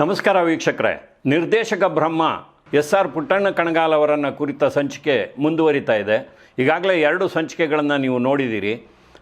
ನಮಸ್ಕಾರ ವೀಕ್ಷಕರೇ. ನಿರ್ದೇಶಕ ಬ್ರಹ್ಮ ಎಸ್ ಆರ್ ಪುಟ್ಟಣ್ಣ ಕಣಗಾಲ್ ಅವರನ್ನು ಕುರಿತ ಸಂಚಿಕೆ ಮುಂದುವರಿತಾ ಇದೆ. ಈಗಾಗಲೇ ಎರಡು ಸಂಚಿಕೆಗಳನ್ನು ನೀವು ನೋಡಿದ್ದೀರಿ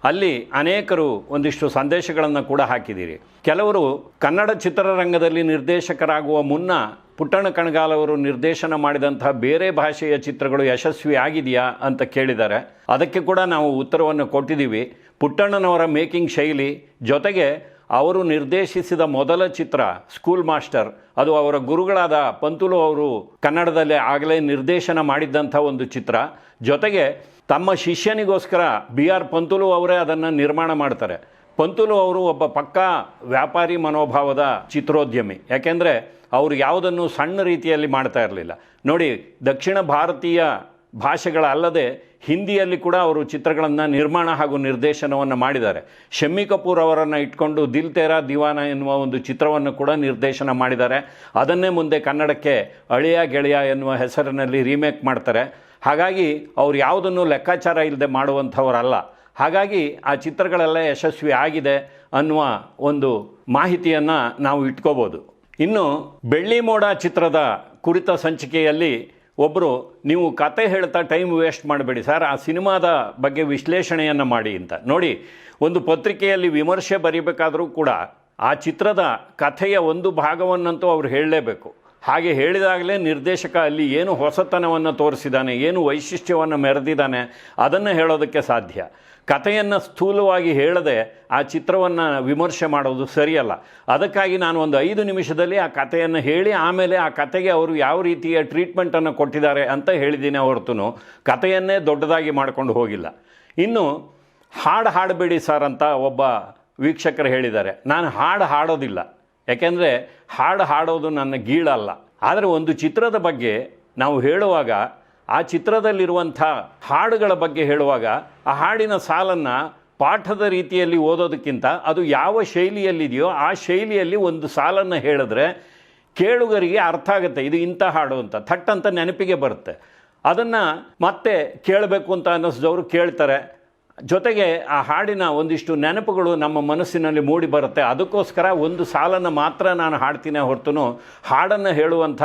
ಅಲ್ಲಿ ಅನೇಕರು ಒಂದಿಷ್ಟು ಸಂದೇಶಗಳನ್ನು ಕೂಡ ಹಾಕಿದ್ದೀರಿ ಕೆಲವರು ಕನ್ನಡ ಚಿತ್ರರಂಗದಲ್ಲಿ ನಿರ್ದೇಶಕರಾಗುವ ಮುನ್ನ ಪುಟ್ಟಣ್ಣ ಕಣಗಾಲ್ ಅವರು ನಿರ್ದೇಶನ ಮಾಡಿದಂತಹ ಬೇರೆ ಭಾಷೆಯ ಚಿತ್ರಗಳು ಯಶಸ್ವಿ ಆಗಿದೆಯಾ ಅಂತ ಕೇಳಿದ್ದಾರೆ. ಅದಕ್ಕೆ ಕೂಡ ನಾವು ಉತ್ತರವನ್ನು ಕೊಟ್ಟಿದ್ದೀವಿ. ಪುಟ್ಟಣ್ಣನವರ ಮೇಕಿಂಗ್ ಶೈಲಿ ಜೊತೆಗೆ ಅವರು ನಿರ್ದೇಶಿಸಿದ ಮೊದಲ ಚಿತ್ರ ಸ್ಕೂಲ್ ಮಾಸ್ಟರ್, ಅದು ಅವರ ಗುರುಗಳಾದ ಪಂತುಲು ಅವರು ಕನ್ನಡದಲ್ಲಿ ಆಗಲೇ ನಿರ್ದೇಶನ ಮಾಡಿದ್ದಂಥ ಒಂದು ಚಿತ್ರ. ಜೊತೆಗೆ ತಮ್ಮ ಶಿಷ್ಯನಿಗೋಸ್ಕರ ಬಿ ಆರ್ ಪಂತುಲು ಅವರೇ ಅದನ್ನು ನಿರ್ಮಾಣ ಮಾಡ್ತಾರೆ. ಪಂತುಲು ಅವರು ಒಬ್ಬ ಪಕ್ಕಾ ವ್ಯಾಪಾರಿ ಮನೋಭಾವದ ಚಿತ್ರೋದ್ಯಮಿ. ಯಾಕೆಂದರೆ ಅವರು ಯಾವುದನ್ನು ಸಣ್ಣ ರೀತಿಯಲ್ಲಿ ಮಾಡ್ತಾ ಇರಲಿಲ್ಲ. ನೋಡಿ, ದಕ್ಷಿಣ ಭಾರತೀಯ ಭಾಷೆಗಳಲ್ಲದೆ ಹಿಂದಿಯಲ್ಲಿ ಕೂಡ ಅವರು ಚಿತ್ರಗಳನ್ನು ನಿರ್ಮಾಣ ಹಾಗೂ ನಿರ್ದೇಶನವನ್ನು ಮಾಡಿದ್ದಾರೆ. ಶಮ್ಮಿ ಕಪೂರ್ ಅವರನ್ನು ಇಟ್ಕೊಂಡು ದಿಲ್ ತೇರಾ ದಿವಾನ ಎನ್ನುವ ಒಂದು ಚಿತ್ರವನ್ನು ಕೂಡ ನಿರ್ದೇಶನ ಮಾಡಿದ್ದಾರೆ. ಅದನ್ನೇ ಮುಂದೆ ಕನ್ನಡಕ್ಕೆ ಅಳಿಯ ಗೆಳೆಯ ಎನ್ನುವ ಹೆಸರಿನಲ್ಲಿ ರೀಮೇಕ್ ಮಾಡ್ತಾರೆ. ಹಾಗಾಗಿ ಅವ್ರು ಯಾವುದನ್ನು ಲೆಕ್ಕಾಚಾರ ಇಲ್ಲದೆ ಮಾಡುವಂಥವರಲ್ಲ. ಹಾಗಾಗಿ ಆ ಚಿತ್ರಗಳೆಲ್ಲ ಯಶಸ್ವಿ ಆಗಿದೆ ಅನ್ನುವ ಒಂದು ಮಾಹಿತಿಯನ್ನು ನಾವು ಇಟ್ಕೋಬೋದು. ಇನ್ನು ಬೆಳ್ಳಿ ಮೋಡ ಚಿತ್ರದ ಕುರಿತ ಸಂಚಿಕೆಯಲ್ಲಿ ಒಬ್ಬರು ನೀವು ಕತೆ ಹೇಳ್ತಾ ಟೈಮ್ ವೇಸ್ಟ್ ಮಾಡಬೇಡಿ. ಸರ್, ಆ ಸಿನಿಮಾದ ಬಗ್ಗೆ ವಿಶ್ಲೇಷಣೆಯನ್ನು ಮಾಡಿ ಅಂತ. ನೋಡಿ, ಒಂದು ಪತ್ರಿಕೆಯಲ್ಲಿ ವಿಮರ್ಶೆ ಬರೀಬೇಕಾದರೂ ಕೂಡ ಆ ಚಿತ್ರದ ಕಥೆಯ ಒಂದು ಭಾಗವನ್ನಂತೂ ಅವ್ರು ಹೇಳಲೇಬೇಕು. ಹಾಗೆ ಹೇಳಿದಾಗಲೇ ನಿರ್ದೇಶಕ ಅಲ್ಲಿ ಏನು ಹೊಸತನವನ್ನು ತೋರಿಸಿದ್ದಾನೆ ಏನು ವೈಶಿಷ್ಟ್ಯವನ್ನು ಮೆರೆದಿದ್ದಾನೆ ಅದನ್ನು ಹೇಳೋದಕ್ಕೆ ಸಾಧ್ಯ. ಕಥೆಯನ್ನು ಸ್ಥೂಲವಾಗಿ ಹೇಳದೆ ಆ ಚಿತ್ರವನ್ನು ವಿಮರ್ಶೆ ಮಾಡೋದು ಸರಿಯಲ್ಲ. ಅದಕ್ಕಾಗಿ ನಾನು ಒಂದು ಐದು ನಿಮಿಷದಲ್ಲಿ ಆ ಕಥೆಯನ್ನು ಹೇಳಿ ಆಮೇಲೆ ಆ ಕಥೆಗೆ ಅವರು ಯಾವ ರೀತಿಯ ಟ್ರೀಟ್ಮೆಂಟನ್ನು ಕೊಟ್ಟಿದ್ದಾರೆ ಅಂತ ಹೇಳಿದ್ದೀನಿ ಹೊರತು ಕಥೆಯನ್ನೇ ದೊಡ್ಡದಾಗಿ ಮಾಡಿಕೊಂಡು ಹೋಗಿಲ್ಲ. ಇನ್ನು ಹಾಡು ಹಾಡಬೇಡಿ ಸರ್ ಅಂತ ಒಬ್ಬ ವೀಕ್ಷಕರು ಹೇಳಿದ್ದಾರೆ. ನಾನು ಹಾಡು ಹಾಡೋದಿಲ್ಲ. ಯಾಕೆಂದರೆ ಹಾಡು ಹಾಡೋದು ನನ್ನ ಗೀಳಲ್ಲ. ಆದರೆ ಒಂದು ಚಿತ್ರದ ಬಗ್ಗೆ ನಾವು ಹೇಳುವಾಗ ಆ ಚಿತ್ರದಲ್ಲಿರುವಂಥ ಹಾಡುಗಳ ಬಗ್ಗೆ ಹೇಳುವಾಗ ಆ ಹಾಡಿನ ಸಾಲನ್ನು ಪಾಠದ ರೀತಿಯಲ್ಲಿ ಓದೋದಕ್ಕಿಂತ ಅದು ಯಾವ ಶೈಲಿಯಲ್ಲಿದೆಯೋ ಆ ಶೈಲಿಯಲ್ಲಿ ಒಂದು ಸಾಲನ್ನು ಹೇಳಿದ್ರೆ ಕೇಳುಗರಿಗೆ ಅರ್ಥ ಆಗುತ್ತೆ. ಇದು ಇಂಥ ಹಾಡು ಅಂತ. ಥಟ್ ಅಂತ ನೆನಪಿಗೆ ಬರುತ್ತೆ. ಅದನ್ನು ಮತ್ತೆ ಕೇಳಬೇಕು ಅಂತ ಅನ್ನಿಸಿದವರು ಕೇಳ್ತಾರೆ. ಜೊತೆಗೆ ಆ ಹಾಡಿನ ಒಂದಿಷ್ಟು ನೆನಪುಗಳು ನಮ್ಮ ಮನಸ್ಸಿನಲ್ಲಿ ಮೂಡಿ ಬರುತ್ತೆ. ಅದಕ್ಕೋಸ್ಕರ ಒಂದು ಸಾಲನ್ನು ಮಾತ್ರ ನಾನು ಹಾಡ್ತೀನಿ ಹೊರತು ಹಾಡನ್ನು ಹೇಳುವಂಥ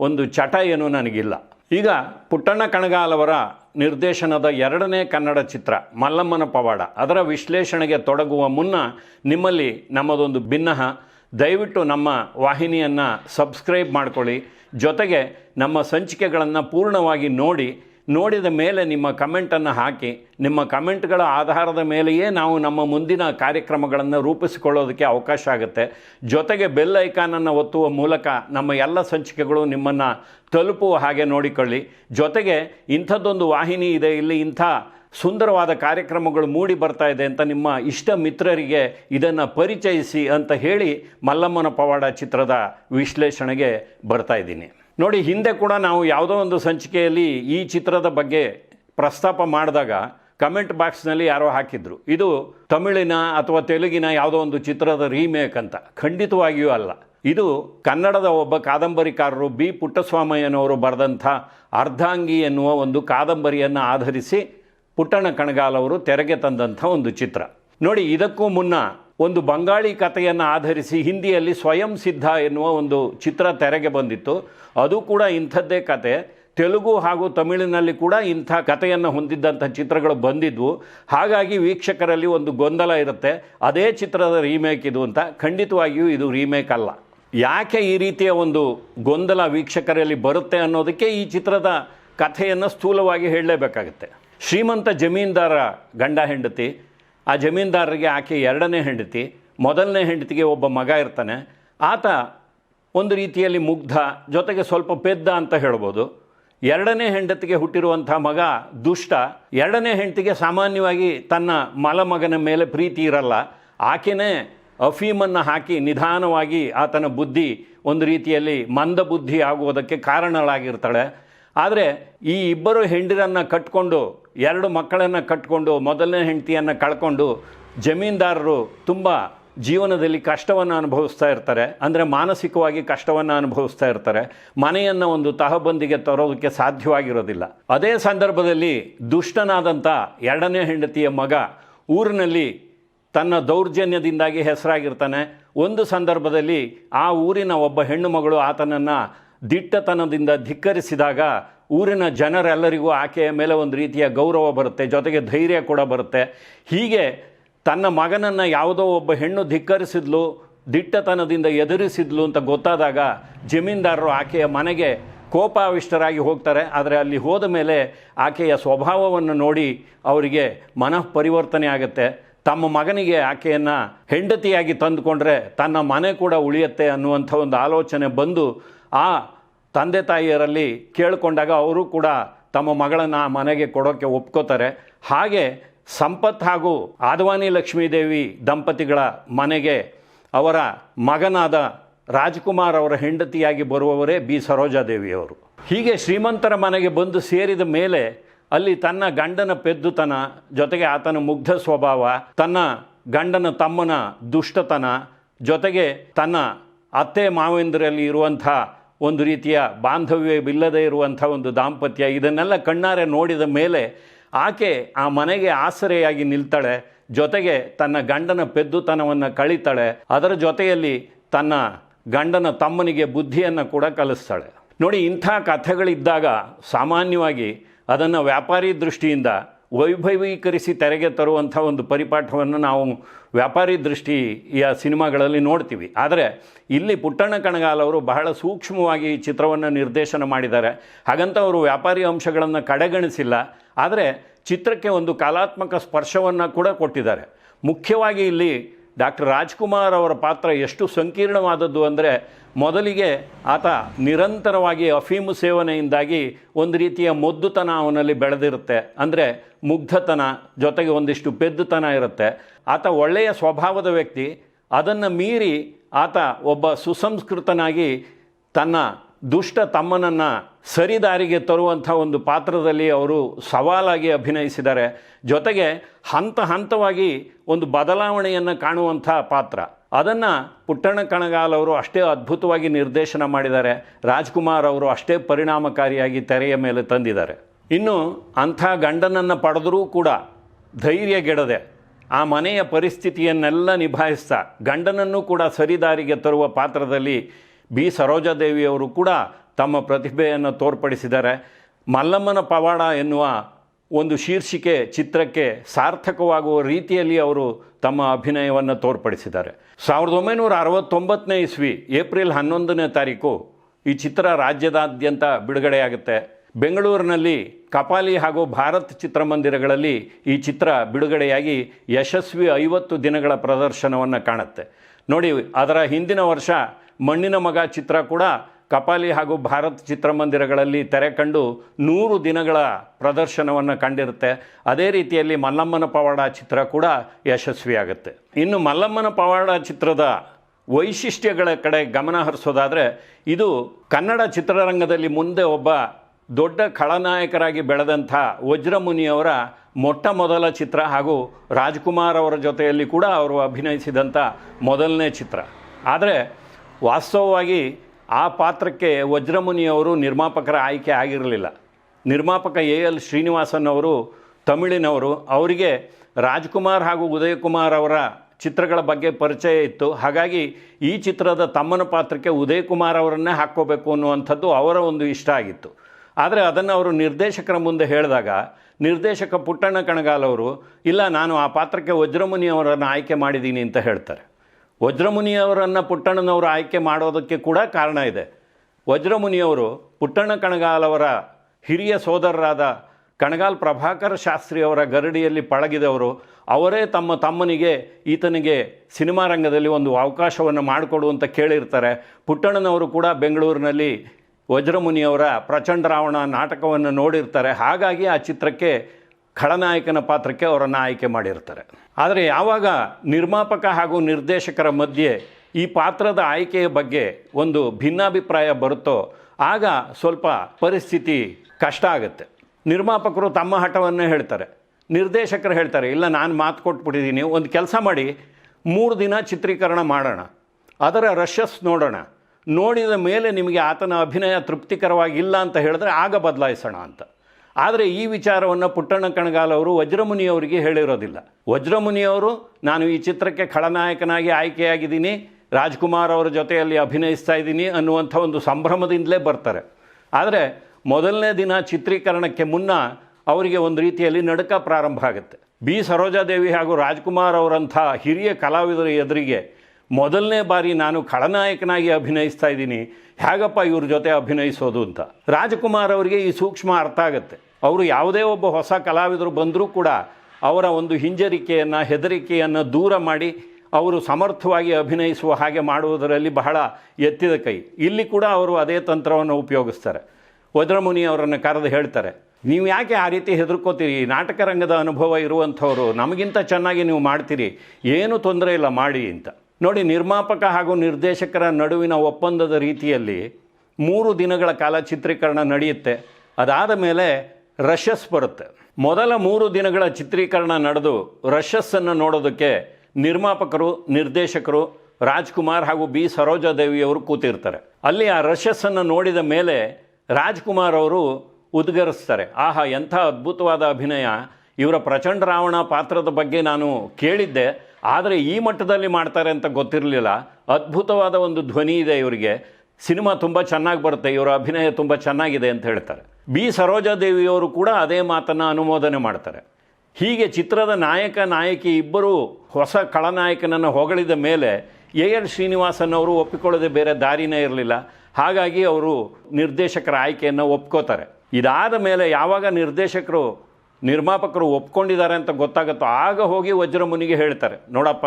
ಒಂದು ಚಟ ಏನು ನನಗಿಲ್ಲ. ಈಗ ಪುಟ್ಟಣ್ಣ ಕಣಗಾಲ್ ಅವರ ನಿರ್ದೇಶನದ ಎರಡನೇ ಕನ್ನಡ ಚಿತ್ರ, ಮಲ್ಲಮ್ಮನ ಪವಾಡ. ಅದರ ವಿಶ್ಲೇಷಣೆಗೆ ತೊಡಗುವ ಮುನ್ನ ನಿಮ್ಮಲ್ಲಿ ನಮ್ಮದೊಂದು ಭಿನ್ನಹ. ದಯವಿಟ್ಟು ನಮ್ಮ ವಾಹಿನಿಯನ್ನು ಸಬ್ಸ್ಕ್ರೈಬ್ ಮಾಡಿಕೊಳ್ಳಿ. ಜೊತೆಗೆ ನಮ್ಮ ಸಂಚಿಕೆಗಳನ್ನು ಪೂರ್ಣವಾಗಿ ನೋಡಿ ನೋಡಿದ ಮೇಲೆ ನಿಮ್ಮ ಕಮೆಂಟನ್ನು ಹಾಕಿ, ನಿಮ್ಮ ಕಮೆಂಟ್ಗಳ ಆಧಾರದ ಮೇಲೆಯೇ ನಾವು ನಮ್ಮ ಮುಂದಿನ ಕಾರ್ಯಕ್ರಮಗಳನ್ನು ರೂಪಿಸಿಕೊಳ್ಳೋದಕ್ಕೆ ಅವಕಾಶ ಆಗುತ್ತೆ. ಜೊತೆಗೆ ಬೆಲ್ ಐಕಾನನ್ನು ಒತ್ತುವ ಮೂಲಕ ನಮ್ಮ ಎಲ್ಲ ಸಂಚಿಕೆಗಳು ನಿಮ್ಮನ್ನು ತಲುಪುವ ಹಾಗೆ ನೋಡಿಕೊಳ್ಳಿ. ಜೊತೆಗೆ ಇಂಥದ್ದೊಂದು ವಾಹಿನಿ ಇದೆ, ಇಲ್ಲಿ ಇಂಥ ಸುಂದರವಾದ ಕಾರ್ಯಕ್ರಮಗಳು ಮೂಡಿ ಬರ್ತಾ ಇದೆ ಅಂತ ನಿಮ್ಮ ಇಷ್ಟ ಮಿತ್ರರಿಗೆ ಇದನ್ನು ಪರಿಚಯಿಸಿ ಅಂತ ಹೇಳಿ ಮಲ್ಲಮ್ಮನ ಪವಾಡ ಚಿತ್ರದ ವಿಶ್ಲೇಷಣೆಗೆ ಬರ್ತಾ ಇದ್ದೀನಿ. ನೋಡಿ, ಹಿಂದೆ ಕೂಡ ನಾವು ಯಾವುದೋ ಒಂದು ಸಂಚಿಕೆಯಲ್ಲಿ ಈ ಚಿತ್ರದ ಬಗ್ಗೆ ಪ್ರಸ್ತಾಪ ಮಾಡಿದಾಗ ಕಮೆಂಟ್ ಬಾಕ್ಸ್ನಲ್ಲಿ ಯಾರೋ ಹಾಕಿದ್ರು. ಇದು ತಮಿಳಿನ ಅಥವಾ ತೆಲುಗಿನ ಯಾವುದೋ ಒಂದು ಚಿತ್ರದ ರೀಮೇಕ್ ಅಂತ. ಖಂಡಿತವಾಗಿಯೂ ಅಲ್ಲ. ಇದು ಕನ್ನಡದ ಒಬ್ಬ ಕಾದಂಬರಿಕಾರರು ಬಿ. ಪುಟ್ಟಸ್ವಾಮಯ್ಯನವರು ಬರೆದಂಥ ಅರ್ಧಾಂಗಿ ಎನ್ನುವ ಒಂದು ಕಾದಂಬರಿಯನ್ನು ಆಧರಿಸಿ ಪುಟ್ಟಣ ಕಣಗಾಲವರು ತೆರೆಗೆ ತಂದಂಥ ಒಂದು ಚಿತ್ರ. ನೋಡಿ, ಇದಕ್ಕೂ ಮುನ್ನ ಒಂದು ಬಂಗಾಳಿ ಕಥೆಯನ್ನು ಆಧರಿಸಿ ಹಿಂದಿಯಲ್ಲಿ ಸ್ವಯಂ ಸಿದ್ಧ ಎನ್ನುವ ಒಂದು ಚಿತ್ರ ತೆರೆಗೆ ಬಂದಿತ್ತು. ಅದು ಕೂಡ ಇಂಥದ್ದೇ ಕತೆ. ತೆಲುಗು ಹಾಗೂ ತಮಿಳಿನಲ್ಲಿ ಕೂಡ ಇಂಥ ಕಥೆಯನ್ನು ಹೊಂದಿದ್ದಂಥ ಚಿತ್ರಗಳು ಬಂದಿದ್ವು. ಹಾಗಾಗಿ ವೀಕ್ಷಕರಲ್ಲಿ ಒಂದು ಗೊಂದಲ ಇರುತ್ತೆ. ಅದೇ ಚಿತ್ರದ ರೀಮೇಕ್ ಇದು ಅಂತ. ಖಂಡಿತವಾಗಿಯೂ ಇದು ರೀಮೇಕ್ ಅಲ್ಲ. ಯಾಕೆ ಈ ರೀತಿಯ ಒಂದು ಗೊಂದಲ ವೀಕ್ಷಕರಲ್ಲಿ ಬರುತ್ತೆ ಅನ್ನೋದಕ್ಕೆ ಈ ಚಿತ್ರದ ಕಥೆಯನ್ನು ಸ್ಥೂಲವಾಗಿ ಹೇಳಲೇಬೇಕಾಗುತ್ತೆ. ಶ್ರೀಮಂತ ಜಮೀನ್ದಾರ ಗಂಡ ಹೆಂಡತಿ ಆ ಜಮೀನ್ದಾರರಿಗೆ ಆಕೆ ಎರಡನೇ ಹೆಂಡತಿ, ಮೊದಲನೇ ಹೆಂಡತಿಗೆ ಒಬ್ಬ ಮಗ ಇರ್ತಾನೆ. ಆತ ಒಂದು ರೀತಿಯಲ್ಲಿ ಮುಗ್ಧ, ಜೊತೆಗೆ ಸ್ವಲ್ಪ ಪೆದ್ದ ಅಂತ ಹೇಳ್ಬೋದು. ಎರಡನೇ ಹೆಂಡತಿಗೆ ಹುಟ್ಟಿರುವಂಥ ಮಗ ದುಷ್ಟ. ಎರಡನೇ ಹೆಂಡತಿಗೆ ಸಾಮಾನ್ಯವಾಗಿ ತನ್ನ ಮಲಮಗನ ಮೇಲೆ ಪ್ರೀತಿ ಇರಲ್ಲ. ಆಕೆನೇ ಅಫೀಮನ್ನು ಹಾಕಿ ನಿಧಾನವಾಗಿ ಆತನ ಬುದ್ಧಿ ಒಂದು ರೀತಿಯಲ್ಲಿ ಮಂದ ಬುದ್ಧಿ ಆಗುವುದಕ್ಕೆ ಕಾರಣಳಾಗಿರ್ತಾಳೆ. ಆದರೆ ಈ ಇಬ್ಬರು ಹೆಂಡಿರನ್ನು ಕಟ್ಕೊಂಡು, ಎರಡು ಮಕ್ಕಳನ್ನು ಕಟ್ಕೊಂಡು, ಮೊದಲನೇ ಹೆಂಡತಿಯನ್ನು ಕಳ್ಕೊಂಡು ಜಮೀನ್ದಾರರು ತುಂಬ ಜೀವನದಲ್ಲಿ ಕಷ್ಟವನ್ನು ಅನುಭವಿಸ್ತಾ ಇರ್ತಾರೆ. ಅಂದರೆ ಮಾನಸಿಕವಾಗಿ ಕಷ್ಟವನ್ನು ಅನುಭವಿಸ್ತಾ ಇರ್ತಾರೆ. ಮನೆಯನ್ನು ಒಂದು ತಹಬಂದಿಗೆ ತರೋದಕ್ಕೆ ಸಾಧ್ಯವಾಗಿರೋದಿಲ್ಲ. ಅದೇ ಸಂದರ್ಭದಲ್ಲಿ ದುಷ್ಟನಾದಂಥ ಎರಡನೇ ಹೆಂಡತಿಯ ಮಗ ಊರಿನಲ್ಲಿ ತನ್ನ ದೌರ್ಜನ್ಯದಿಂದಾಗಿ ಹೆಸರಾಗಿರ್ತಾನೆ. ಒಂದು ಸಂದರ್ಭದಲ್ಲಿ ಆ ಊರಿನ ಒಬ್ಬ ಹೆಣ್ಣು ಮಗಳು ಆತನನ್ನು ದಿಟ್ಟತನದಿಂದ ಧಿಕ್ಕರಿಸಿದಾಗ ಊರಿನ ಜನರೆಲ್ಲರಿಗೂ ಆಕೆಯ ಮೇಲೆ ಒಂದು ರೀತಿಯ ಗೌರವ ಬರುತ್ತೆ, ಜೊತೆಗೆ ಧೈರ್ಯ ಕೂಡ ಬರುತ್ತೆ. ಹೀಗೆ ತನ್ನ ಮಗನನ್ನು ಯಾವುದೋ ಒಬ್ಬ ಹೆಣ್ಣು ಧಿಕ್ಕರಿಸಿದ್ಲು, ದಿಟ್ಟತನದಿಂದ ಎದುರಿಸಿದ್ಲು ಅಂತ ಗೊತ್ತಾದಾಗ ಜಮೀನ್ದಾರರು ಆಕೆಯ ಮನೆಗೆ ಕೋಪಾವಿಷ್ಟರಾಗಿ ಹೋಗ್ತಾರೆ. ಆದರೆ ಅಲ್ಲಿ ಹೋದ ಮೇಲೆ ಆಕೆಯ ಸ್ವಭಾವವನ್ನು ನೋಡಿ ಅವರಿಗೆ ಮನಃ ಪರಿವರ್ತನೆ ಆಗುತ್ತೆ. ತಮ್ಮ ಮಗನಿಗೆ ಆಕೆಯನ್ನು ಹೆಂಡತಿಯಾಗಿ ತಂದುಕೊಂಡ್ರೆ ತನ್ನ ಮನೆ ಕೂಡ ಉಳಿಯುತ್ತೆ ಅನ್ನುವಂಥ ಒಂದು ಆಲೋಚನೆ ಬಂದು ಆ ತಂದೆ ತಾಯಿಯರಲ್ಲಿ ಕೇಳಿಕೊಂಡಾಗ ಅವರು ಕೂಡ ತಮ್ಮ ಮಗಳನ್ನು ಮನೆಗೆ ಕೊಡೋಕ್ಕೆ ಒಪ್ಕೋತಾರೆ. ಹಾಗೆ ಸಂಪತ್ ಹಾಗೂ ಆದವಾನಿ ಲಕ್ಷ್ಮೀದೇವಿ ದಂಪತಿಗಳ ಮನೆಗೆ ಅವರ ಮಗನಾದ ರಾಜ್ಕುಮಾರ್ ಅವರ ಹೆಂಡತಿಯಾಗಿ ಬರುವವರೇ ಬಿ ಸರೋಜಾದೇವಿಯವರು. ಹೀಗೆ ಶ್ರೀಮಂತರ ಮನೆಗೆ ಬಂದು ಸೇರಿದ ಮೇಲೆ ಅಲ್ಲಿ ತನ್ನ ಗಂಡನ ಪೆದ್ದುತನ ಜೊತೆಗೆ ಆತನ ಮುಗ್ಧ ಸ್ವಭಾವ, ತನ್ನ ಗಂಡನ ತಮ್ಮನ ದುಷ್ಟತನ ಜೊತೆಗೆ ತನ್ನ ಅತ್ತೆ ಮಾವೇಂದ್ರಲ್ಲಿ ಇರುವಂಥ ಒಂದು ರೀತಿಯ ಬಾಂಧವ್ಯವಿಲ್ಲದೆ ಇರುವಂಥ ಒಂದು ದಾಂಪತ್ಯ, ಇದನ್ನೆಲ್ಲ ಕಣ್ಣಾರೆ ನೋಡಿದ ಮೇಲೆ ಆಕೆ ಆ ಮನೆಗೆ ಆಸರೆಯಾಗಿ ನಿಲ್ತಾಳೆ, ಜೊತೆಗೆ ತನ್ನ ಗಂಡನ ಪೆದ್ದುತನವನ್ನು ಕಳೀತಾಳೆ, ಅದರ ಜೊತೆಯಲ್ಲಿ ತನ್ನ ಗಂಡನ ತಮ್ಮನಿಗೆ ಬುದ್ಧಿಯನ್ನು ಕೂಡ ಕಲಿಸ್ತಾಳೆ. ನೋಡಿ, ಇಂಥ ಕಥೆಗಳಿದ್ದಾಗ ಸಾಮಾನ್ಯವಾಗಿ ಅದನ್ನು ವ್ಯಾಪಾರಿ ದೃಷ್ಟಿಯಿಂದ ವೈಭವೀಕರಿಸಿ ತೆರೆಗೆ ತರುವಂಥ ಒಂದು ಪರಿಪಾಠವನ್ನು ನಾವು ವ್ಯಾಪಾರಿ ದೃಷ್ಟಿಯ ಸಿನಿಮಾಗಳಲ್ಲಿ ನೋಡ್ತೀವಿ. ಆದರೆ ಇಲ್ಲಿ ಪುಟ್ಟಣ್ಣ ಕಣಗಾಲ್ ಅವರು ಬಹಳ ಸೂಕ್ಷ್ಮವಾಗಿ ಈ ಚಿತ್ರವನ್ನು ನಿರ್ದೇಶನ ಮಾಡಿದ್ದಾರೆ. ಹಾಗಂತ ಅವರು ವ್ಯಾಪಾರಿ ಅಂಶಗಳನ್ನು ಕಡೆಗಣಿಸಿಲ್ಲ. ಆದರೆ ಚಿತ್ರಕ್ಕೆ ಒಂದು ಕಲಾತ್ಮಕ ಸ್ಪರ್ಶವನ್ನು ಕೂಡ ಕೊಟ್ಟಿದ್ದಾರೆ. ಮುಖ್ಯವಾಗಿ ಇಲ್ಲಿ ಡಾಕ್ಟರ್ ರಾಜ್ಕುಮಾರ್ ಅವರ ಪಾತ್ರ ಎಷ್ಟು ಸಂಕೀರ್ಣವಾದದ್ದು ಅಂದರೆ ಮೊದಲಿಗೆ ಆತ ನಿರಂತರವಾಗಿ ಅಫೀಮು ಸೇವನೆಯಿಂದಾಗಿ ಒಂದು ರೀತಿಯ ಮೊದ್ದುತನ ಅವನಲ್ಲಿ ಬೆಳೆದಿರುತ್ತೆ. ಅಂದರೆ ಮುಗ್ಧತನ ಜೊತೆಗೆ ಒಂದಿಷ್ಟು ಪೆದ್ದುತನ ಇರುತ್ತೆ. ಆತ ಒಳ್ಳೆಯ ಸ್ವಭಾವದ ವ್ಯಕ್ತಿ. ಅದನ್ನು ಮೀರಿ ಆತ ಒಬ್ಬ ಸುಸಂಸ್ಕೃತನಾಗಿ ತನ್ನ ದುಷ್ಟ ತಮ್ಮನನ್ನು ಸರಿದಾರಿಗೆ ತರುವಂಥ ಒಂದು ಪಾತ್ರದಲ್ಲಿ ಅವರು ಸವಾಲಾಗಿ ಅಭಿನಯಿಸಿದ್ದಾರೆ. ಜೊತೆಗೆ ಹಂತ ಹಂತವಾಗಿ ಒಂದು ಬದಲಾವಣೆಯನ್ನು ಕಾಣುವಂಥ ಪಾತ್ರ. ಅದನ್ನು ಪುಟ್ಟಣ್ಣ ಕಣಗಾಲ್ ಅವರು ಅಷ್ಟೇ ಅದ್ಭುತವಾಗಿ ನಿರ್ದೇಶನ ಮಾಡಿದ್ದಾರೆ. ರಾಜ್ಕುಮಾರ್ ಅವರು ಅಷ್ಟೇ ಪರಿಣಾಮಕಾರಿಯಾಗಿ ತೆರೆಯ ಮೇಲೆ ತಂದಿದ್ದಾರೆ. ಇನ್ನು ಅಂಥ ಗಂಡನನ್ನು ಪಡೆದರೂ ಕೂಡ ಧೈರ್ಯಗೆಡದೆ ಆ ಮನೆಯ ಪರಿಸ್ಥಿತಿಯನ್ನೆಲ್ಲ ನಿಭಾಯಿಸ್ತಾ ಗಂಡನನ್ನು ಕೂಡ ಸರಿದಾರಿಗೆ ತರುವ ಪಾತ್ರದಲ್ಲಿ ಬಿ. ಸರೋಜಾದೇವಿಯವರು ಕೂಡ ತಮ್ಮ ಪ್ರತಿಭೆಯನ್ನು ತೋರ್ಪಡಿಸಿದ್ದಾರೆ. ಮಲ್ಲಮ್ಮನ ಪವಾಡ ಎನ್ನುವ ಒಂದು ಶೀರ್ಷಿಕೆ ಚಿತ್ರಕ್ಕೆ ಸಾರ್ಥಕವಾಗುವ ರೀತಿಯಲ್ಲಿ ಅವರು ತಮ್ಮ ಅಭಿನಯವನ್ನು ತೋರ್ಪಡಿಸಿದ್ದಾರೆ. ಸಾವಿರದ ಒಂಬೈನೂರ ಅರವತ್ತೊಂಬತ್ತನೇ ಇಸ್ವಿ, ಏಪ್ರಿಲ್ ಹನ್ನೊಂದನೇ ತಾರೀಕು ಈ ಚಿತ್ರ ರಾಜ್ಯದಾದ್ಯಂತ ಬಿಡುಗಡೆಯಾಗುತ್ತೆ. ಬೆಂಗಳೂರಿನಲ್ಲಿ ಕಪಾಲಿ ಹಾಗೂ ಭಾರತ್ ಚಿತ್ರಮಂದಿರಗಳಲ್ಲಿ ಈ ಚಿತ್ರ ಬಿಡುಗಡೆಯಾಗಿ ಯಶಸ್ವಿ ಐವತ್ತು ದಿನಗಳ ಪ್ರದರ್ಶನವನ್ನು ಕಾಣುತ್ತೆ. ನೋಡಿ, ಅದರ ಹಿಂದಿನ ವರ್ಷ ಮಣ್ಣಿನ ಮಗ ಚಿತ್ರ ಕೂಡ ಕಪಾಲಿ ಹಾಗೂ ಭಾರತ್ ಚಿತ್ರಮಂದಿರಗಳಲ್ಲಿ ತೆರೆ ಕಂಡು ನೂರು ದಿನಗಳ ಪ್ರದರ್ಶನವನ್ನು ಕಂಡಿರುತ್ತೆ. ಅದೇ ರೀತಿಯಲ್ಲಿ ಮಲ್ಲಮ್ಮನ ಪವಾಡ ಚಿತ್ರ ಕೂಡ ಯಶಸ್ವಿಯಾಗುತ್ತೆ. ಇನ್ನು ಮಲ್ಲಮ್ಮನ ಪವಾಡ ಚಿತ್ರದ ವೈಶಿಷ್ಟ್ಯಗಳ ಕಡೆ ಗಮನ ಹರಿಸೋದಾದರೆ, ಇದು ಕನ್ನಡ ಚಿತ್ರರಂಗದಲ್ಲಿ ಮುಂದೆ ಒಬ್ಬ ದೊಡ್ಡ ಖಳನಾಯಕರಾಗಿ ಬೆಳೆದಂಥ ವಜ್ರಮುನಿಯವರ ಮೊಟ್ಟ ಮೊದಲ ಚಿತ್ರ ಹಾಗೂ ರಾಜ್ಕುಮಾರ್ ಅವರ ಜೊತೆಯಲ್ಲಿ ಕೂಡ ಅವರು ಅಭಿನಯಿಸಿದಂಥ ಮೊದಲನೇ ಚಿತ್ರ. ಆದರೆ ವಾಸ್ತವವಾಗಿ ಆ ಪಾತ್ರಕ್ಕೆ ವಜ್ರಮುನಿಯವರು ನಿರ್ಮಾಪಕರ ಆಯ್ಕೆ ಆಗಿರಲಿಲ್ಲ. ನಿರ್ಮಾಪಕ ಎ ಎಲ್ ಶ್ರೀನಿವಾಸನ್ ಅವರು ತಮಿಳಿನವರು, ಅವರಿಗೆ ರಾಜ್ಕುಮಾರ್ ಹಾಗೂ ಉದಯಕುಮಾರ್ ಅವರ ಚಿತ್ರಗಳ ಬಗ್ಗೆ ಪರಿಚಯ ಇತ್ತು. ಹಾಗಾಗಿ ಈ ಚಿತ್ರದ ತಮ್ಮನ ಪಾತ್ರಕ್ಕೆ ಉದಯಕುಮಾರ್ ಅವರನ್ನೇ ಹಾಕ್ಕೋಬೇಕು ಅನ್ನುವಂಥದ್ದು ಅವರ ಒಂದು ಇಷ್ಟ ಆಗಿತ್ತು. ಆದರೆ ಅದನ್ನು ಅವರು ನಿರ್ದೇಶಕರ ಮುಂದೆ ಹೇಳಿದಾಗ, ನಿರ್ದೇಶಕ ಪುಟ್ಟಣ್ಣ ಕಣಗಾಲ್ ಅವರು, ಇಲ್ಲ, ನಾನು ಆ ಪಾತ್ರಕ್ಕೆ ವಜ್ರಮುನಿ ಅವರನ್ನು ಆಯ್ಕೆ ಮಾಡಿದ್ದೀನಿ ಅಂತ ಹೇಳ್ತಾರೆ. ವಜ್ರಮುನಿಯವರನ್ನು ಪುಟ್ಟಣ್ಣನವರು ಆಯ್ಕೆ ಮಾಡೋದಕ್ಕೆ ಕೂಡ ಕಾರಣ ಇದೆ. ವಜ್ರಮುನಿಯವರು ಪುಟ್ಟಣ್ಣ ಕಣಗಾಲವರ ಅವರ ಹಿರಿಯ ಸೋದರರಾದ ಕಣಗಾಲ್ ಶಾಸ್ತ್ರಿ ಶಾಸ್ತ್ರಿಯವರ ಗರಡಿಯಲ್ಲಿ ಪಳಗಿದವರು, ಅವರೇ ತಮ್ಮ ತಮ್ಮನಿಗೆ, ಈತನಿಗೆ ಸಿನಿಮಾ ರಂಗದಲ್ಲಿ ಒಂದು ಅವಕಾಶವನ್ನು ಮಾಡಿಕೊಡು ಅಂತ ಕೇಳಿರ್ತಾರೆ. ಪುಟ್ಟಣ್ಣನವರು ಕೂಡ ಬೆಂಗಳೂರಿನಲ್ಲಿ ವಜ್ರಮುನಿಯವರ ಪ್ರಚಂಡ ರಾವಣ ನಾಟಕವನ್ನು ನೋಡಿರ್ತಾರೆ. ಹಾಗಾಗಿ ಆ ಚಿತ್ರಕ್ಕೆ ಖಳನಾಯಕನ ಪಾತ್ರಕ್ಕೆ ಅವರನ್ನು ಆಯ್ಕೆ ಮಾಡಿರ್ತಾರೆ. ಆದರೆ ಯಾವಾಗ ನಿರ್ಮಾಪಕ ಹಾಗೂ ನಿರ್ದೇಶಕರ ಮಧ್ಯೆ ಈ ಪಾತ್ರದ ಆಯ್ಕೆಯ ಬಗ್ಗೆ ಒಂದು ಭಿನ್ನಾಭಿಪ್ರಾಯ ಬರುತ್ತೋ, ಆಗ ಸ್ವಲ್ಪ ಪರಿಸ್ಥಿತಿ ಕಷ್ಟ ಆಗುತ್ತೆ. ನಿರ್ಮಾಪಕರು ತಮ್ಮ ಹಠವನ್ನೇ ಹೇಳ್ತಾರೆ. ನಿರ್ದೇಶಕರು ಹೇಳ್ತಾರೆ, ಇಲ್ಲ, ನಾನು ಮಾತು ಕೊಟ್ಬಿಟ್ಟಿದ್ದೀನಿ ಒಂದು ಕೆಲಸ ಮಾಡಿ, ಮೂರು ದಿನ ಚಿತ್ರೀಕರಣ ಮಾಡೋಣ. ಅದರ ರಶಸ್ ನೋಡೋಣ. ನೋಡಿದ ಮೇಲೆ ನಿಮಗೆ ಆತನ ಅಭಿನಯ ತೃಪ್ತಿಕರವಾಗಿಲ್ಲ ಅಂತ ಹೇಳಿದ್ರೆ ಆಗ ಬದಲಾಯಿಸೋಣ ಅಂತ. ಆದರೆ ಈ ವಿಚಾರವನ್ನು ಪುಟ್ಟಣ್ಣ ಕಣಗಾಲ್ ಅವರು ವಜ್ರಮುನಿಯವರಿಗೆ ಹೇಳಿರೋದಿಲ್ಲ. ವಜ್ರಮುನಿಯವರು ನಾನು ಈ ಚಿತ್ರಕ್ಕೆ ಖಳನಾಯಕನಾಗಿ ಆಯ್ಕೆಯಾಗಿದ್ದೀನಿ, ರಾಜ್ಕುಮಾರ್ ಅವರ ಜೊತೆಯಲ್ಲಿ ಅಭಿನಯಿಸ್ತಾ ಇದ್ದೀನಿ ಅನ್ನುವಂಥ ಒಂದು ಸಂಭ್ರಮದಿಂದಲೇ ಬರ್ತಾರೆ. ಆದರೆ ಮೊದಲನೇ ದಿನ ಚಿತ್ರೀಕರಣಕ್ಕೆ ಮುನ್ನ ಅವರಿಗೆ ಒಂದು ರೀತಿಯಲ್ಲಿ ನಡುಕ ಪ್ರಾರಂಭ ಆಗುತ್ತೆ. ಬಿ. ಸರೋಜಾದೇವಿ ಹಾಗೂ ರಾಜ್ಕುಮಾರ್ ಅವರಂಥ ಹಿರಿಯ ಕಲಾವಿದರ ಎದುರಿಗೆ ಮೊದಲನೇ ಬಾರಿ ನಾನು ಖಳನಾಯಕನಾಗಿ ಅಭಿನಯಿಸ್ತಾ ಇದ್ದೀನಿ, ಹೇಗಪ್ಪ ಇವ್ರ ಜೊತೆ ಅಭಿನಯಿಸೋದು ಅಂತ. ರಾಜ್ಕುಮಾರ್ ಅವರಿಗೆ ಈ ಸೂಕ್ಷ್ಮ ಅರ್ಥ ಆಗುತ್ತೆ. ಅವರು ಯಾವುದೇ ಒಬ್ಬ ಹೊಸ ಕಲಾವಿದರು ಬಂದರೂ ಕೂಡ ಅವರ ಒಂದು ಹಿಂಜರಿಕೆಯನ್ನು, ಹೆದರಿಕೆಯನ್ನು ದೂರ ಮಾಡಿ ಅವರು ಸಮರ್ಥವಾಗಿ ಅಭಿನಯಿಸುವ ಹಾಗೆ ಮಾಡುವುದರಲ್ಲಿ ಬಹಳ ಎತ್ತಿದ ಕೈ. ಇಲ್ಲಿ ಕೂಡ ಅವರು ಅದೇ ತಂತ್ರವನ್ನು ಉಪಯೋಗಿಸ್ತಾರೆ. ವಜ್ರಮುನಿ ಅವರನ್ನು ಕರೆದು ಹೇಳ್ತಾರೆ, ನೀವು ಯಾಕೆ ಆ ರೀತಿ ಹೆದರ್ಕೋತೀರಿ? ನಾಟಕ ರಂಗದ ಅನುಭವ ಇರುವಂಥವ್ರು, ನಮಗಿಂತ ಚೆನ್ನಾಗಿ ನೀವು ಮಾಡ್ತೀರಿ, ಏನು ತೊಂದರೆ ಇಲ್ಲ, ಮಾಡಿ ಅಂತ. ನೋಡಿ, ನಿರ್ಮಾಪಕ ಹಾಗೂ ನಿರ್ದೇಶಕರ ನಡುವಿನ ಒಪ್ಪಂದದ ರೀತಿಯಲ್ಲಿ ಮೂರು ದಿನಗಳ ಕಾಲ ಚಿತ್ರೀಕರಣ ನಡೆಯುತ್ತೆ. ಅದಾದ ಮೇಲೆ ರಶಸ್ ಬರುತ್ತೆ ಮೊದಲ ಮೂರು ದಿನಗಳ ಚಿತ್ರೀಕರಣ ನಡೆದು ರಶಸ್ಸನ್ನು ನೋಡೋದಕ್ಕೆ ನಿರ್ಮಾಪಕರು, ನಿರ್ದೇಶಕರು ರಾಜ್ಕುಮಾರ್ ಹಾಗೂ ಬಿ. ಸರೋಜಾದೇವಿಯವರು ಕೂತಿರ್ತಾರೆ. ಅಲ್ಲಿ ಆ ರಶಸ್ಸನ್ನು ನೋಡಿದ ಮೇಲೆ ರಾಜ್ಕುಮಾರ್ ಅವರು ಉದ್ಗರಿಸ್ತಾರೆ. ಆಹಾ, ಎಂಥ ಅದ್ಭುತವಾದ ಅಭಿನಯ. ಇವರ ಪ್ರಚಂಡ ರಾವಣ ಪಾತ್ರದ ಬಗ್ಗೆ ನಾನು ಕೇಳಿದ್ದೆ. ಆದರೆ ಈ ಮಟ್ಟದಲ್ಲಿ ಮಾಡ್ತಾರೆ ಅಂತ ಗೊತ್ತಿರಲಿಲ್ಲ. ಅದ್ಭುತವಾದ ಒಂದು ಧ್ವನಿ ಇದೆ ಇವರಿಗೆ. ಸಿನಿಮಾ ತುಂಬ ಚೆನ್ನಾಗಿ ಬರುತ್ತೆ. ಇವರ ಅಭಿನಯ ತುಂಬ ಚೆನ್ನಾಗಿದೆ ಅಂತ ಹೇಳ್ತಾರೆ. ಬಿ ಸರೋಜಾದೇವಿಯವರು ಕೂಡ ಅದೇ ಮಾತನ್ನು ಅನುಮೋದನೆ ಮಾಡ್ತಾರೆ. ಹೀಗೆ ಚಿತ್ರದ ನಾಯಕ, ನಾಯಕಿ ಇಬ್ಬರು ಹೊಸ ಖಳನಾಯಕನನ್ನು ಹೊಗಳಿದ ಮೇಲೆ ಎ ಎಲ್ ಶ್ರೀನಿವಾಸನ್ ಅವರು ಒಪ್ಪಿಕೊಳ್ಳದೆ ಬೇರೆ ದಾರಿನೇ ಇರಲಿಲ್ಲ. ಹಾಗಾಗಿ ಅವರು ನಿರ್ದೇಶಕರ ಆಯ್ಕೆಯನ್ನು ಒಪ್ಕೋತಾರೆ. ಇದಾದ ಮೇಲೆ ಯಾವಾಗ ನಿರ್ದೇಶಕರು, ನಿರ್ಮಾಪಕರು ಒಪ್ಕೊಂಡಿದ್ದಾರೆ ಅಂತ ಗೊತ್ತಾಗುತ್ತೋ ಆಗ ಹೋಗಿ ವಜ್ರಮುನಿಗೆ ಹೇಳ್ತಾರೆ. ನೋಡಪ್ಪ,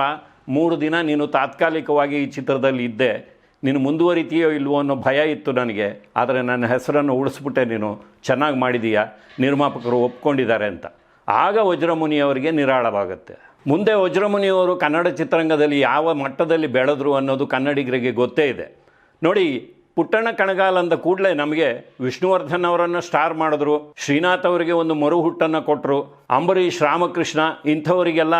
ಮೂರು ದಿನ ನೀನು ತಾತ್ಕಾಲಿಕವಾಗಿ ಈ ಚಿತ್ರದಲ್ಲಿ ಇದ್ದೆ. ನೀನು ಮುಂದುವರಿತೀಯೋ ಇಲ್ವೋ ಅನ್ನೋ ಭಯ ಇತ್ತು ನನಗೆ. ಆದರೆ ನನ್ನ ಹೆಸರನ್ನು ಉಳಿಸ್ಬಿಟ್ಟೆ ನೀನು. ಚೆನ್ನಾಗಿ ಮಾಡಿದೀಯಾ? ನಿರ್ಮಾಪಕರು ಒಪ್ಕೊಂಡಿದ್ದಾರೆ ಅಂತ. ಆಗ ವಜ್ರಮುನಿಯವರಿಗೆ ನಿರಾಳವಾಗುತ್ತೆ. ಮುಂದೆ ವಜ್ರಮುನಿಯವರು ಕನ್ನಡ ಚಿತ್ರರಂಗದಲ್ಲಿ ಯಾವ ಮಟ್ಟದಲ್ಲಿ ಬೆಳೆದ್ರು ಅನ್ನೋದು ಕನ್ನಡಿಗರಿಗೆ ಗೊತ್ತೇ ಇದೆ. ನೋಡಿ, ಪುಟ್ಟಣ್ಣ ಕಣಗಾಲ್ ಅಂದ ಕೂಡಲೇ ನಮಗೆ ವಿಷ್ಣುವರ್ಧನ್ ಅವರನ್ನು ಸ್ಟಾರ್ ಮಾಡಿದ್ರು. ಶ್ರೀನಾಥ್ ಅವರಿಗೆ ಒಂದು ಮರುಹುಟ್ಟನ್ನು ಕೊಟ್ಟರು ಅಂಬರೀಷ್, ರಾಮಕೃಷ್ಣ ಇಂಥವರಿಗೆಲ್ಲ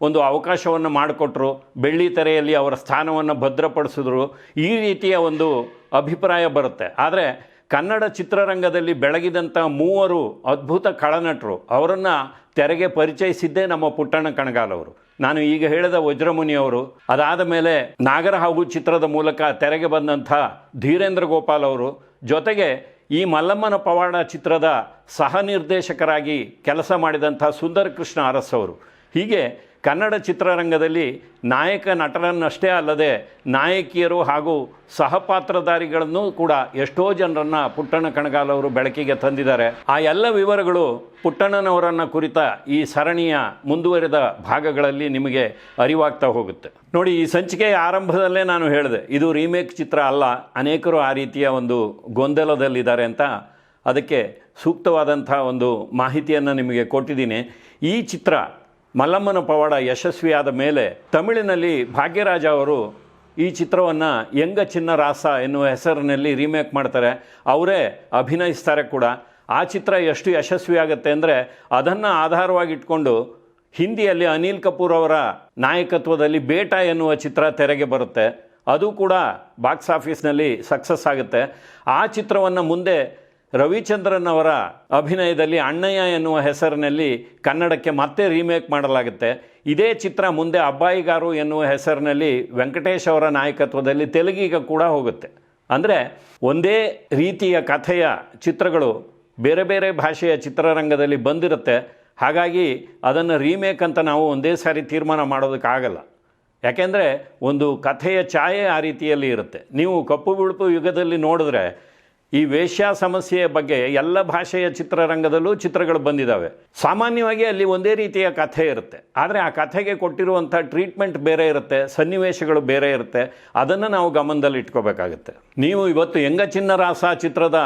ಒಂದು ಅವಕಾಶವನ್ನು ಮಾಡಿಕೊಟ್ರು, ಬೆಳ್ಳಿ ತೆರೆಯಲ್ಲಿ ಅವರ ಸ್ಥಾನವನ್ನು ಭದ್ರಪಡಿಸಿದ್ರು, ಈ ರೀತಿಯ ಒಂದು ಅಭಿಪ್ರಾಯ ಬರುತ್ತೆ. ಆದರೆ ಕನ್ನಡ ಚಿತ್ರರಂಗದಲ್ಲಿ ಬೆಳಗಿದಂಥ ಮೂವರು ಅದ್ಭುತ ಖಳನಟರು, ಅವರನ್ನು ತೆರೆಗೆ ಪರಿಚಯಿಸಿದ್ದೇ ನಮ್ಮ ಪುಟ್ಟಣ್ಣ ಕಣಗಾಲ್ ಅವರು. ನಾನು ಈಗ ಹೇಳಿದ ವಜ್ರಮುನಿಯವರು ಅದಾದ ಮೇಲೆ ನಾಗರ ಹಾಗೂ ಚಿತ್ರದ ಮೂಲಕ ತೆರೆಗೆ ಬಂದಂಥ ಧೀರೇಂದ್ರ ಗೋಪಾಲ್ ಅವರು, ಜೊತೆಗೆ ಈ ಮಲ್ಲಮ್ಮನ ಪವಾಡ ಚಿತ್ರದ ಸಹ ನಿರ್ದೇಶಕರಾಗಿ ಕೆಲಸ ಮಾಡಿದಂಥ ಸುಂದರ ಕೃಷ್ಣ ಅರಸ್ ಅವರು. ಹೀಗೆ ಕನ್ನಡ ಚಿತ್ರರಂಗದಲ್ಲಿ ನಾಯಕ ನಟರನ್ನಷ್ಟೇ ಅಲ್ಲದೆ ನಾಯಕಿಯರು ಹಾಗೂ ಸಹಪಾತ್ರಧಾರಿಗಳನ್ನು ಕೂಡ ಎಷ್ಟೋ ಜನರನ್ನು ಪುಟ್ಟಣ್ಣ ಕಣಗಾಲ್ ಅವರು ಬೆಳಕಿಗೆ ತಂದಿದ್ದಾರೆ. ಆ ಎಲ್ಲ ವಿವರಗಳು ಪುಟ್ಟಣ್ಣನವರನ್ನು ಕುರಿತ ಈ ಸರಣಿಯ ಮುಂದುವರೆದ ಭಾಗಗಳಲ್ಲಿ ನಿಮಗೆ ಅರಿವಾಗ್ತಾ ಹೋಗುತ್ತೆ. ನೋಡಿ, ಈ ಸಂಚಿಕೆಯ ಆರಂಭದಲ್ಲೇ ನಾನು ಹೇಳಿದೆ, ಇದು ರೀಮೇಕ್ ಚಿತ್ರ ಅಲ್ಲ, ಅನೇಕರು ಆ ರೀತಿಯ ಒಂದು ಗೊಂದಲದಲ್ಲಿದ್ದಾರೆ ಅಂತ ಅದಕ್ಕೆ ಸೂಕ್ತವಾದಂಥ ಒಂದು ಮಾಹಿತಿಯನ್ನು ನಿಮಗೆ ಕೊಟ್ಟಿದ್ದೀನಿ. ಈ ಚಿತ್ರ ಮಲ್ಲಮ್ಮನ ಪವಾಡ ಯಶಸ್ವಿಯಾದ ಮೇಲೆ ತಮಿಳಿನಲ್ಲಿ ಭಾಗ್ಯರಾಜ ಅವರು ಈ ಚಿತ್ರವನ್ನು ಯಂಗ ಚಿನ್ನ ರಾಸ ಎನ್ನುವ ಹೆಸರಿನಲ್ಲಿ ರೀಮೇಕ್ ಮಾಡ್ತಾರೆ. ಅವರೇ ಅಭಿನಯಿಸ್ತಾರೆ ಕೂಡ. ಆ ಚಿತ್ರ ಎಷ್ಟು ಯಶಸ್ವಿಯಾಗುತ್ತೆ ಅಂದರೆ ಅದನ್ನು ಆಧಾರವಾಗಿಟ್ಕೊಂಡು ಹಿಂದಿಯಲ್ಲಿ ಅನಿಲ್ ಕಪೂರ್ ಅವರ ನಾಯಕತ್ವದಲ್ಲಿ ಬೇಟ ಎನ್ನುವ ಚಿತ್ರ ತೆರೆಗೆ ಬರುತ್ತೆ. ಅದು ಕೂಡ ಬಾಕ್ಸ್ ಆಫೀಸ್ನಲ್ಲಿ ಸಕ್ಸಸ್ ಆಗುತ್ತೆ. ಆ ಚಿತ್ರವನ್ನು ಮುಂದೆ ರವಿಚಂದ್ರನ್ ಅವರ ಅಭಿನಯದಲ್ಲಿ ಅಣ್ಣಯ್ಯ ಎನ್ನುವ ಹೆಸರಿನಲ್ಲಿ ಕನ್ನಡಕ್ಕೆ ಮತ್ತೆ ರೀಮೇಕ್ ಮಾಡಲಾಗುತ್ತೆ. ಇದೇ ಚಿತ್ರ ಮುಂದೆ ಅಬ್ಬಾಯಿಗಾರು ಎನ್ನುವ ಹೆಸರಿನಲ್ಲಿ ವೆಂಕಟೇಶ್ ಅವರ ನಾಯಕತ್ವದಲ್ಲಿ ತೆಲುಗಿಗೆ ಕೂಡ ಹೋಗುತ್ತೆ. ಅಂದರೆ ಒಂದೇ ರೀತಿಯ ಕಥೆಯ ಚಿತ್ರಗಳು ಬೇರೆ ಬೇರೆ ಭಾಷೆಯ ಚಿತ್ರರಂಗದಲ್ಲಿ ಬಂದಿರುತ್ತೆ. ಹಾಗಾಗಿ ಅದನ್ನು ರೀಮೇಕ್ ಅಂತ ನಾವು ಒಂದೇ ಸಾರಿ ತೀರ್ಮಾನ ಮಾಡೋದಕ್ಕಾಗಲ್ಲ. ಯಾಕೆಂದರೆ ಒಂದು ಕಥೆಯ ಛಾಯೆ ಆ ರೀತಿಯಲ್ಲಿ ಇರುತ್ತೆ. ನೀವು ಕಪ್ಪು ಬಿಳುಪು ಯುಗದಲ್ಲಿ ನೋಡಿದ್ರೆ ಈ ವೇಶ್ಯ ಸಮಸ್ಯೆಯ ಬಗ್ಗೆ ಎಲ್ಲ ಭಾಷೆಯ ಚಿತ್ರರಂಗದಲ್ಲೂ ಚಿತ್ರಗಳು ಬಂದಿದ್ದಾವೆ ಸಾಮಾನ್ಯವಾಗಿ ಅಲ್ಲಿ ಒಂದೇ ರೀತಿಯ ಕಥೆ ಇರುತ್ತೆ. ಆದರೆ ಆ ಕಥೆಗೆ ಕೊಟ್ಟಿರುವಂಥ ಟ್ರೀಟ್ಮೆಂಟ್ ಬೇರೆ ಇರುತ್ತೆ, ಸನ್ನಿವೇಶಗಳು ಬೇರೆ ಇರುತ್ತೆ. ಅದನ್ನು ನಾವು ಗಮನದಲ್ಲಿ ಇಟ್ಕೋಬೇಕಾಗುತ್ತೆ. ನೀವು ಇವತ್ತು ಯಂಗ ಚಿನ್ನರಾಸ ಚಿತ್ರದ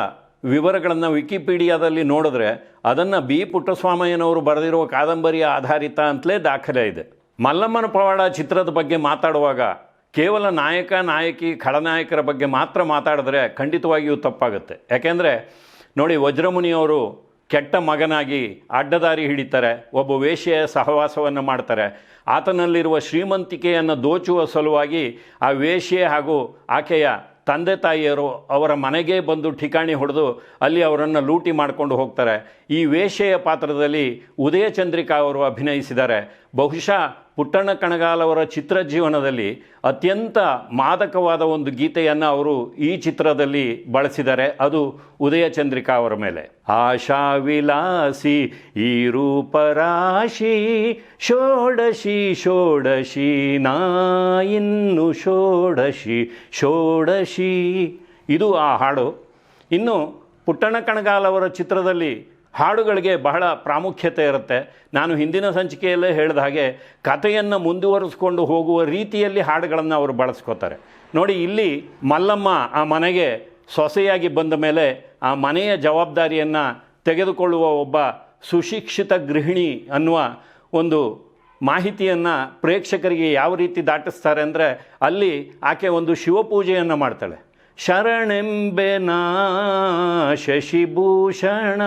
ವಿವರಗಳನ್ನು ವಿಕಿಪೀಡಿಯಾದಲ್ಲಿ ನೋಡಿದ್ರೆ ಅದನ್ನು ಬಿ. ಪುಟ್ಟಸ್ವಾಮಯ್ಯನವರು ಬರೆದಿರುವ ಕಾದಂಬರಿಯ ಆಧಾರಿತ ಅಂತಲೇ ದಾಖಲೆ ಇದೆ. ಮಲ್ಲಮ್ಮನ ಪವಾಡ ಚಿತ್ರದ ಬಗ್ಗೆ ಮಾತಾಡುವಾಗ ಕೇವಲ ನಾಯಕ, ನಾಯಕಿ ಖಳನಾಯಕರ ಬಗ್ಗೆ ಮಾತ್ರ ಮಾತಾಡಿದ್ರೆ ಖಂಡಿತವಾಗಿಯೂ ತಪ್ಪಾಗುತ್ತೆ. ಯಾಕೆಂದರೆ ನೋಡಿ ವಜ್ರಮುನಿಯವರು ಕೆಟ್ಟ ಮಗನಾಗಿ ಅಡ್ಡದಾರಿ ಹಿಡಿತಾರೆ, ಒಬ್ಬ ವೇಶ್ಯೆಯ ಸಹವಾಸವನ್ನು ಮಾಡ್ತಾರೆ. ಆತನಲ್ಲಿರುವ ಶ್ರೀಮಂತಿಕೆಯನ್ನು ದೋಚುವ ಸಲುವಾಗಿ ಆ ವೇಶ್ಯೆ ಹಾಗೂ ಆಕೆಯ ತಂದೆ ತಾಯಿಯರು ಅವರ ಮನೆಗೆ ಬಂದು ಠಿಕಾಣಿ ಹೊಡೆದು ಅಲ್ಲಿ ಅವರನ್ನು ಲೂಟಿ ಮಾಡಿಕೊಂಡು ಹೋಗ್ತಾರೆ. ಈ ವೇಶ್ಯೆಯ ಪಾತ್ರದಲ್ಲಿ ಉದಯ ಚಂದ್ರಿಕಾ ಅವರು ಅಭಿನಯಿಸಿದ್ದಾರೆ. ಬಹುಶಃ ಪುಟ್ಟಣ್ಣ ಕಣಗಾಲ್ ಅವರ ಚಿತ್ರ ಜೀವನದಲ್ಲಿ ಅತ್ಯಂತ ಮಾದಕವಾದ ಒಂದು ಗೀತೆಯನ್ನು ಅವರು ಈ ಚಿತ್ರದಲ್ಲಿ ಬಳಸಿದ್ದಾರೆ. ಅದು ಉದಯ ಚಂದ್ರಿಕಾ ಅವರ ಮೇಲೆ. ಆಶಾ ವಿಲಾಸಿ ಈ ರೂಪರಾಶಿ ಷೋಡಶಿ ಷೋಡಶಿ, ನಾ ಇನ್ನು ಷೋಡಶಿ ಷೋಡಶಿ. ಇದು ಆ ಹಾಡು. ಇನ್ನು ಪುಟ್ಟಣ್ಣ ಕಣಗಾಲ್ ಅವರ ಚಿತ್ರದಲ್ಲಿ ಹಾಡುಗಳಿಗೆ ಬಹಳ ಪ್ರಾಮುಖ್ಯತೆ ಇರುತ್ತೆ. ನಾನು ಹಿಂದಿನ ಸಂಚಿಕೆಯಲ್ಲೇ ಹೇಳಿದ ಹಾಗೆ ಕಥೆಯನ್ನು ಮುಂದುವರಿಸ್ಕೊಂಡು ಹೋಗುವ ರೀತಿಯಲ್ಲಿ ಹಾಡುಗಳನ್ನು ಅವರು ಬಳಸ್ಕೋತಾರೆ. ನೋಡಿ, ಇಲ್ಲಿ ಮಲ್ಲಮ್ಮ ಆ ಮನೆಗೆ ಸೊಸೆಯಾಗಿ ಬಂದ ಮೇಲೆ ಆ ಮನೆಯ ಜವಾಬ್ದಾರಿಯನ್ನು ತೆಗೆದುಕೊಳ್ಳುವ ಒಬ್ಬ ಸುಶಿಕ್ಷಿತ ಗೃಹಿಣಿ ಅನ್ನುವ ಒಂದು ಮಾಹಿತಿಯನ್ನು ಪ್ರೇಕ್ಷಕರಿಗೆ ಯಾವ ರೀತಿ ದಾಟಿಸ್ತಾರೆ ಅಂದರೆ ಅಲ್ಲಿ ಆಕೆ ಒಂದು ಶಿವಪೂಜೆಯನ್ನು ಮಾಡ್ತಾಳೆ. ಶರಣೆಂಬೆನಾ ಶಶಿಭೂಷಣ,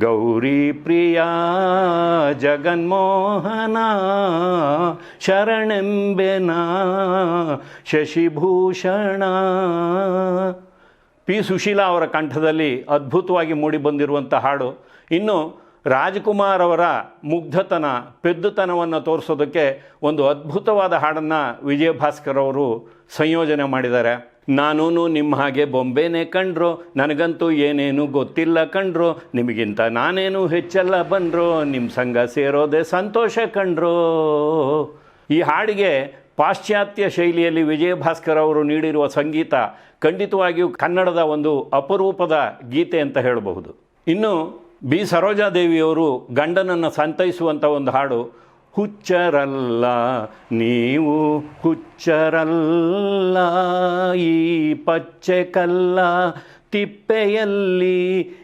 ಗೌರಿ ಪ್ರಿಯ ಜಗನ್ಮೋಹನ ಶರಣೆಂಬೆನಾ ಶಶಿಭೂಷಣ. ಪಿ ಸುಶೀಲಾ ಅವರ ಕಂಠದಲ್ಲಿ ಅದ್ಭುತವಾಗಿ ಮೂಡಿಬಂದಿರುವಂಥ ಹಾಡು. ಇನ್ನು ರಾಜ್ಕುಮಾರ್ ಅವರ ಮುಗ್ಧತನ, ಪೆದ್ದುತನವನ್ನು ತೋರಿಸೋದಕ್ಕೆ ಒಂದು ಅದ್ಭುತವಾದ ಹಾಡನ್ನು ವಿಜಯ ಭಾಸ್ಕರ್ ಅವರು ಸಂಯೋಜನೆ ಮಾಡಿದ್ದಾರೆ. ನಾನೂ ನಿಮ್ಮ ಹಾಗೆ ಬೊಂಬೆನೇ ಕಂಡ್ರು, ನನಗಂತೂ ಏನೇನು ಗೊತ್ತಿಲ್ಲ ಕಂಡ್ರು, ನಿಮಗಿಂತ ನಾನೇನು ಹೆಚ್ಚೆಲ್ಲ ಬಂದರು ನಿಮ್ಮ ಸಂಘ ಸೇರೋದೆ ಸಂತೋಷ ಕಂಡ್ರು. ಈ ಹಾಡಿಗೆ ಪಾಶ್ಚಾತ್ಯ ಶೈಲಿಯಲ್ಲಿ ವಿಜಯಭಾಸ್ಕರ್ ಅವರು ನೀಡಿರುವ ಸಂಗೀತ ಖಂಡಿತವಾಗಿಯೂ ಕನ್ನಡದ ಒಂದು ಅಪರೂಪದ ಗೀತೆ ಅಂತ ಹೇಳಬಹುದು. ಇನ್ನು ಬಿ. ಸರೋಜಾದೇವಿಯವರು ಗಂಡನನ್ನು ಸಂತೈಸುವಂಥ ಒಂದು ಹಾಡು ಹುಚ್ಚರಲ್ಲ, ನೀವು ಹುಚ್ಚರಲ್ಲ. ಈ ಪಚ್ಚೆ ಕಲ್ಲ ತಿಪ್ಪೆಯಲ್ಲಿ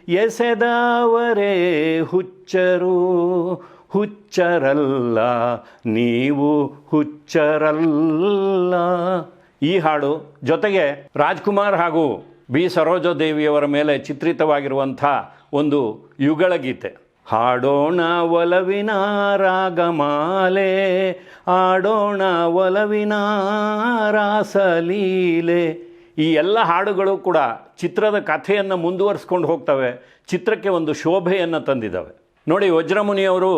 ಎಸೆದವರೇ ಹುಚ್ಚರು. ಹುಚ್ಚರಲ್ಲ, ನೀವು ಹುಚ್ಚರಲ್ಲ. ಈ ಹಾಡು ಜೊತೆಗೆ ರಾಜ್ಕುಮಾರ್ ಹಾಗೂ ಬಿ. ಸರೋಜಾದೇವಿಯವರ ಮೇಲೆ ಚಿತ್ರಿತವಾಗಿರುವಂಥ ಒಂದು ಯುಗಳ ಗೀತೆ. ಹಾಡೋಣ ಒಲವಿನ ರಾಗಮಾಲೆ ಆಡೋಣ ಒಲವಿನ ರಾಸಲೀಲೆ. ಈ ಎಲ್ಲ ಹಾಡುಗಳು ಕೂಡ ಚಿತ್ರದ ಕಥೆಯನ್ನು ಮುಂದುವರಿಸ್ಕೊಂಡು ಹೋಗ್ತವೆ, ಚಿತ್ರಕ್ಕೆ ಒಂದು ಶೋಭೆಯನ್ನು ತಂದಿದ್ದಾವೆ ನೋಡಿ, ವಜ್ರಮುನಿಯವರು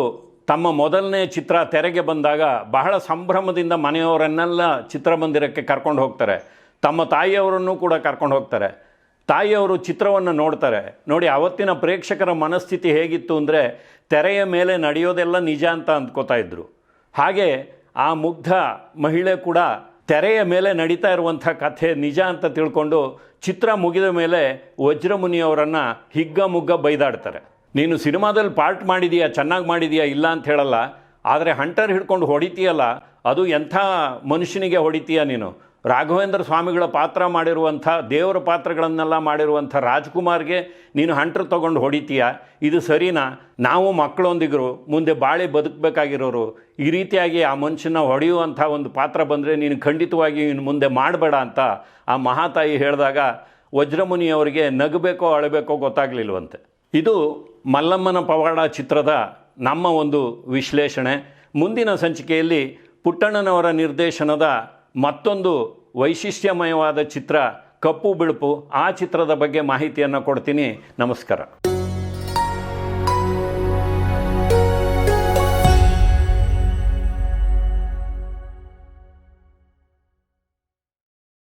ತಮ್ಮ ಮೊದಲನೇ ಚಿತ್ರ ತೆರೆಗೆ ಬಂದಾಗ ಬಹಳ ಸಂಭ್ರಮದಿಂದ ಮನೆಯವರನ್ನೆಲ್ಲ ಚಿತ್ರಮಂದಿರಕ್ಕೆ ಕರ್ಕೊಂಡು ಹೋಗ್ತಾರೆ. ತಮ್ಮ ತಾಯಿಯವರನ್ನು ಕೂಡ ಕರ್ಕೊಂಡು ಹೋಗ್ತಾರೆ. ತಾಯಿಯವರು ಚಿತ್ರವನ್ನು ನೋಡ್ತಾರೆ. ನೋಡಿ, ಅವತ್ತಿನ ಪ್ರೇಕ್ಷಕರ ಮನಸ್ಥಿತಿ ಹೇಗಿತ್ತು ಅಂದರೆ ತೆರೆಯ ಮೇಲೆ ನಡೆಯೋದೆಲ್ಲ ನಿಜ ಅಂತ ಅಂದ್ಕೋತಾ ಇದ್ದರು ಹಾಗೆ ಆ ಮುಗ್ಧ ಮಹಿಳೆ ಕೂಡ ತೆರೆಯ ಮೇಲೆ ನಡೀತಾ ಇರುವಂಥ ಕಥೆ ನಿಜ ಅಂತ ತಿಳ್ಕೊಂಡು ಚಿತ್ರ ಮುಗಿದ ಮೇಲೆ ವಜ್ರಮುನಿಯವರನ್ನು ಹಿಗ್ಗ ಮುಗ್ಗ ಬೈದಾಡ್ತಾರೆ. ನೀನು ಸಿನಿಮಾದಲ್ಲಿ ಪಾರ್ಟ್ ಮಾಡಿದೀಯಾ, ಚೆನ್ನಾಗಿ ಮಾಡಿದೀಯಾ, ಇಲ್ಲ ಅಂತ ಹೇಳಲ್ಲ. ಆದರೆ ಹಂಟರ್ ಹಿಡ್ಕೊಂಡು ಹೊಡಿತೀಯಲ್ಲ, ಅದು ಎಂಥ ಮನುಷ್ಯನಿಗೆ ಹೊಡಿತೀಯ ನೀನು? ರಾಘವೇಂದ್ರ ಸ್ವಾಮಿಗಳ ಪಾತ್ರ ಮಾಡಿರುವಂಥ, ದೇವರ ಪಾತ್ರಗಳನ್ನೆಲ್ಲ ಮಾಡಿರುವಂಥ ರಾಜ್ಕುಮಾರ್ಗೆ ನೀನು ಹಂಟ್ರ್ ತೊಗೊಂಡು ಹೊಡಿತೀಯ, ಇದು ಸರಿನಾ? ನಾವು ಮಕ್ಕಳೊಂದಿಗರು ಮುಂದೆ ಬಾಳೆ ಬದುಕಬೇಕಾಗಿರೋರು, ಈ ರೀತಿಯಾಗಿ ಆ ಮನುಷ್ಯನ ಹೊಡೆಯುವಂಥ ಒಂದು ಪಾತ್ರ ಬಂದರೆ ನೀನು ಖಂಡಿತವಾಗಿ ಇನ್ನು ಮುಂದೆ ಮಾಡಬೇಡ ಅಂತ ಆ ಮಹಾತಾಯಿ ಹೇಳಿದಾಗ ವಜ್ರಮುನಿಯವರಿಗೆ ನಗಬೇಕೋ ಅಳಬೇಕೋ ಗೊತ್ತಾಗಲಿಲ್ವಂತೆ. ಇದು ಮಲ್ಲಮ್ಮನ ಪವಾಡ ಚಿತ್ರದ ನಮ್ಮ ಒಂದು ವಿಶ್ಲೇಷಣೆ. ಮುಂದಿನ ಸಂಚಿಕೆಯಲ್ಲಿ ಪುಟ್ಟಣ್ಣನವರ ನಿರ್ದೇಶನದ ಮತ್ತೊಂದು ವೈಶಿಷ್ಟ್ಯಮಯವಾದ ಚಿತ್ರ ಕಪ್ಪು ಬಿಳುಪು ಆ ಚಿತ್ರದ ಬಗ್ಗೆ ಮಾಹಿತಿಯನ್ನು ಕೊಡ್ತೀನಿ. ನಮಸ್ಕಾರ.